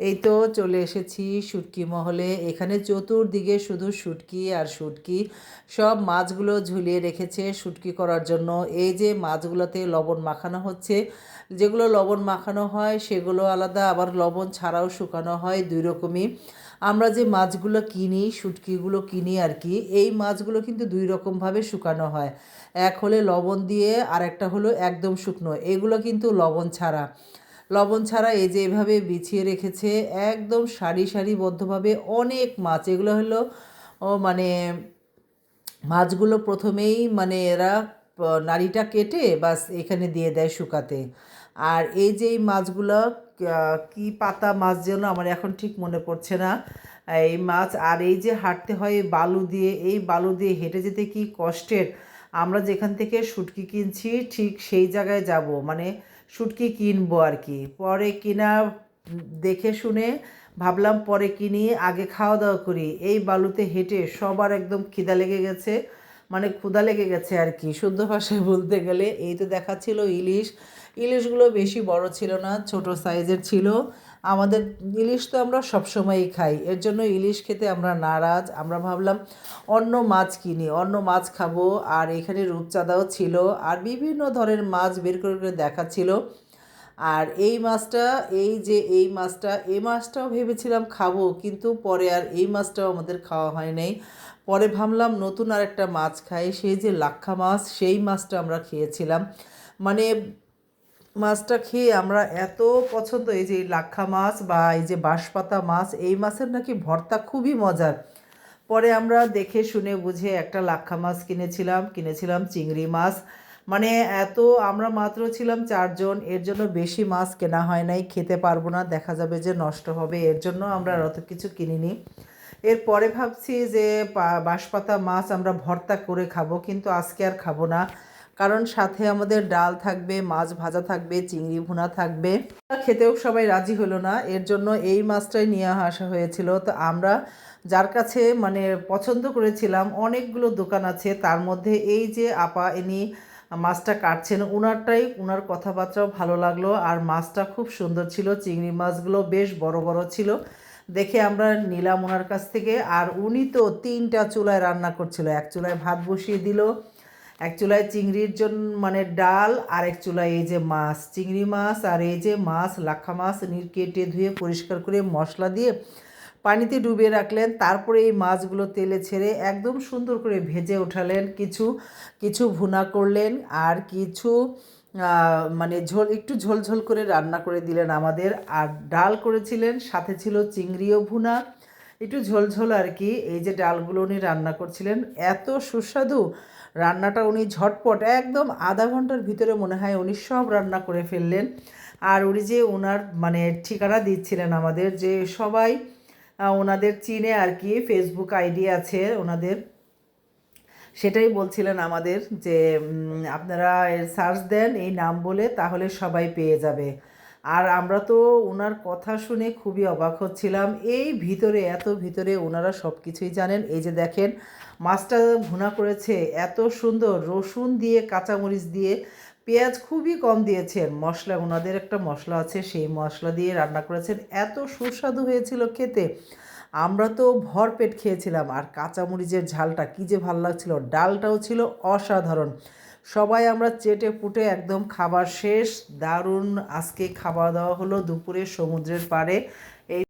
এই তো চলে এসেছি শুটকি মহলে। এখানে চতুর্দিকে শুধু শুটকি আর শুটকি সব মাছগুলো ঝুলিয়ে রেখেছে শুটকি করার জন্য। এই যে মাছগুলোতে লবণ মাখানো হচ্ছে, যেগুলো লবণ মাখানো হয় সেগুলো আলাদা, আবার লবণ ছাড়াও শুকানো হয় দুই রকমই। আমরা যে মাছগুলো কিনি শুটকিগুলো কিনি আর কি, এই মাছগুলো কিন্তু দুই রকমভাবে শুকানো হয়। এক হলে লবণ দিয়ে আর একটা হলো একদম শুকনো। এগুলো কিন্তু লবণ ছাড়া। লবণ ছাড়া এই যে এভাবে বিছিয়ে রেখেছে, একদম সারি সারিবদ্ধভাবে অনেক মাছ। এগুলো হলো, ও মানে মাছগুলো প্রথমেই মানে এরা নাড়িটা কেটে বাস এখানে দিয়ে দেয় শুকাতে। আর এই যে এই মাছগুলো কি পাতা মাছ যেন আমার এখন ঠিক মনে পড়ছে না। এই মাছ, আর এই যে হাঁটতে হয় বালু দিয়ে, এই বালু দিয়ে হেঁটে যেতে কি কষ্টের। আমরা যেখান থেকে শুটকি কিনছি, ঠিক সেই জায়গায় যাব। মানে শুটকি কিনবো আর কি। পরে কিনা দেখে শুনে ভাবলাম পরে কিনি, আগে খাওয়া দাওয়া করি। এই বালুতে হেঁটে সবার একদম খিদা লেগে গেছে মানে ক্ষুদা লেগে গেছে আর কি, শুদ্ধ ভাষায় বলতে গেলে। এই তো দেখাচ্ছিল ইলিশ। ইলিশগুলো বেশি বড় ছিল না, ছোট সাইজের ছিল। আমাদের ইলিশ তো আমরা সবসময়ই খাই। এর জন্য ইলিশ খেতে আমরা নারাজ। আমরা ভাবলাম অন্য মাছ কিনি, অন্য মাছ খাব। আর এখানে রূপচাঁদাও ছিল আর বিভিন্ন ধরনের মাছ বের করে করে দেখাচ্ছিল। আর এই মাছটা, এই যে এই মাছটা এই মাছটাও ভেবেছিলাম খাব, কিন্তু পরে আর এই মাছটাও আমাদের খাওয়া হয় নাই। পরে ভাবলাম নতুন আর একটা মাছ খাই, সেই যে লাক্ষা মাছ, সেই মাছটা আমরা খেয়েছিলাম। মানে মাছটা খেয়ে আমরা এত পছন্দ, এই যে লাক্ষা মাছ বা এই যে বাঁশপাতা মাছ, এই মাছের নাকি ভর্তা খুবই মজার। পরে আমরা দেখে শুনে বুঝে একটা লাক্ষা মাছ কিনেছিলাম কিনেছিলাম চিংড়ি মাছ। মানে এত, আমরা মাত্র ছিলাম চারজন, এর জন্য বেশি মাছ কেনা হয় নাই, খেতে পারব না, দেখা যাবে যে নষ্ট হবে, এর জন্য আমরা অত কিছু কিনিনি। এরপরে ভাবছি যে বাঁশপাতা মাছ আমরা ভর্তা করে খাব, কিন্তু আজকে আর খাব না। কারণ সাথে আমাদের ডাল থাকবে, মাছ ভাজা থাকবে, চিংড়ি ভুনা থাকবে। খেতেও সবাই রাজি হলো না, এর জন্য এই মাছটাই নিয়ে আসা হয়েছিল। তো আমরা যার কাছে মানে পছন্দ করেছিলাম, অনেকগুলো দোকান আছে, তার মধ্যে এই যে আপা, ইনি মাছটা কাটছেন ওনারটাই ওনার কথাবার্তাও ভালো লাগল। আর মাছটা খুব সুন্দর ছিল, চিংড়ি মাছগুলো বেশ বড় বড় ছিল। দেখে আমরা নিলাম ওনার কাছ থেকে। আর উনি তো তিনটা চুলায় রান্না করছিল, এক চুলায় ভাত বসিয়ে দিল এক চুলায় চিংড়ির জন্য মানে ডাল, আর এক চুলায় এই যে মাছ। চিংড়ি মাছ আর এই যে মাছ, লাক্ষা মাছ কেটে ধুয়ে পরিষ্কার করে মশলা দিয়ে পানিতে ডুবিয়ে রাখলেন। তারপরে এই মাছগুলো তেলে ছেড়ে একদম সুন্দর করে ভেজে ওঠালেন। কিছু কিছু ভুনা করলেন আর কিছু মানে ঝোল, একটু ঝোল ঝোল করে রান্না করে দিলেন আমাদের। আর ডাল করেছিলেন, সাথে ছিল চিংড়িও ভুনা। একটু ঝোল ঝোল আর কি এই যে ডালগুলো উনি রান্না করছিলেন, এত সুস্বাদু। রান্নাটা উনি ঝটপট, একদম আধা ঘণ্টার ভিতরে মনে হয় উনি সব রান্না করে ফেললেন। আর উনি যে ওনার মানে ঠিকানা দিচ্ছিলেন আমাদের, যে সবাই ওনাদের চিনে আর কি ফেসবুক আইডি আছে ওনাদের সেটাই বলছিলেন আমাদের যে আপনারা সার্চ দেন এই নাম বলে তাহলে সবাই পেয়ে যাবে। আর আমরা তো ওনার কথা শুনে খুবই অবাক হচ্ছিলাম। এই ভিতরে, এত ভিতরে ওনারা সব কিছুই জানেন। এই যে দেখেন, মাছটা ভুনা করেছে, এত সুন্দর রসুন দিয়ে, কাঁচামরিচ দিয়ে, পেঁয়াজ খুবই কম দিয়েছেন। মশলা ওনাদের একটা মশলা আছে, সেই মশলা দিয়ে রান্না করেছেন। এত সুস্বাদু হয়েছিল খেতে। আমরা তো ভরপেট খেয়েছিলাম। আর কাঁচামরিচের ঝালটা কী যে ভালো লাগছিল, ডালটাও ছিল অসাধারণ। সবাই আমরা চেটে পুটে একদম খাবার শেষ। দারুণ আজকে খাওয়া দাওয়া হলো দুপুরে সমুদ্রের পাড়ে। এই